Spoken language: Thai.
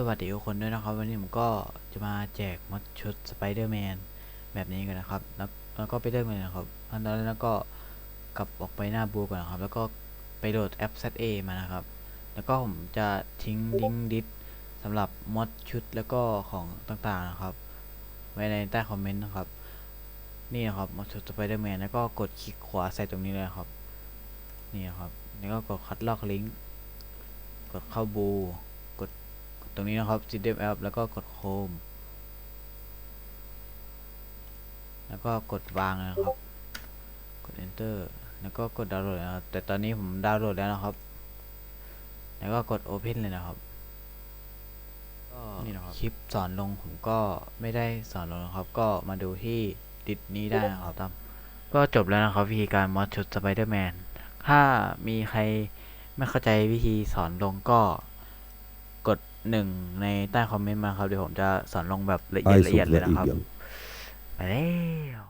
สวัสดีทุกคนด้วยนะครับ วันนี้ผมก็จะมาแจกมอดชุดสไปเดอร์แมนแบบนี้กันนะครับ แล้วแล้วก็ไปเริ่มกันเลยนะครับอันนั้นแล้วก็กลับออกไปหน้าบูก่อนนะครับ แล้วก็ไปโหลดแอป ZA มานะครับ แล้วก็ผมจะทิ้งลิงก์ดิสสำหรับมอดชุดแล้วก็ของต่างๆนะครับ ไว้ในใต้คอมเมนต์นะครับ นี่นะครับมอดชุดสไปเดอร์แมนแล้วก็กดคลิกขวาใส่ตรงนี้เลยครับ นี่นะครับ แล้วก็กดคัดลอกลิงก์ กดเข้าบูกด ตรงนี้นะครับ CDF App แล้วก็กดโ o มแล้วก็กดวางนะครับ กด Enter แล้วก็กดดาวน์โหลดนะครับ แต่ตอนนี้ผมดาวน์โหลดแล้วนะครับ แล้วก็กด Open เลยนะครับก็นี่นะครับ คลิปสอนลงผมก็ไม่ได้สอนลงนะครับ ก็มาดูที่ดิสนี้ได้นะครับตามก็จบแล้วนะครับวิธีการมอดชุดสไปเดอร์แมน ถ้ามีใครไม่เข้าใจวิธีสอนลงก็ หนึ่งในใต้คอมเมนต์มาครับ เดี๋ยวผมจะสอนลงแบบละเอียดละเอียดเลยนะครับ ไปแล้ว